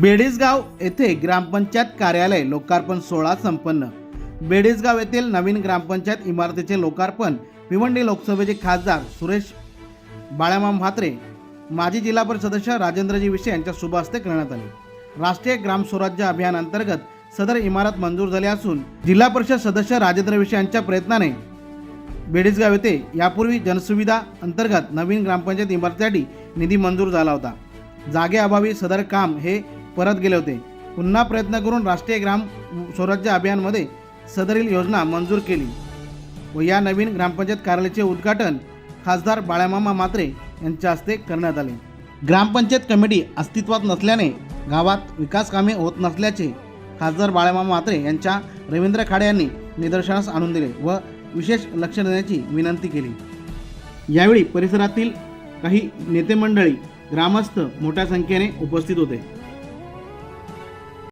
बेडेसगाव येथे ग्रामपंचायत कार्यालय लोकार्पण सोहळा संपन्न. बेडेसगाव येथील नवीन ग्रामपंचायत इमारतीचे लोकार्पण भिवंडी लोकसभेचे खासदार सुरेश बाळामाम म्हात्रे माजी जिल्हा परिषद सदस्य राजेंद्रजी विषय यांच्या शुभ हस्ते करण्यात आले. राष्ट्रीय ग्राम स्वराज्य अभियान अंतर्गत सदर इमारत मंजूर झाली असून जिल्हा परिषद सदस्य राजेंद्र विषय यांच्या प्रयत्नाने बेडेसगाव येथे यापूर्वी जनसुविधा अंतर्गत नवीन ग्रामपंचायत इमारतीसाठी निधी मंजूर झाला होता. जागेअभावी सदर काम हे परत गेले होते. पुन्हा प्रयत्न करून राष्ट्रीय ग्राम स्वराज्य अभियानमध्ये सदरील योजना मंजूर केली. व या नवीन ग्रामपंचायत कार्यालयाचे उद्घाटन खासदार बाळ्यामामा मात्रे यांच्या हस्ते करण्यात आले. ग्रामपंचायत कमिटी अस्तित्वात नसल्याने गावात विकास कामे होत नसल्याचे खासदार बाळ्यामामा मात्रे यांच्या रवींद्र खाडे यांनी निदर्शनास आणून दिले व विशेष लक्ष देण्याची विनंती केली. यावेळी परिसरातील काही नेतेमंडळी ग्रामस्थ मोठ्या संख्येने उपस्थित होते.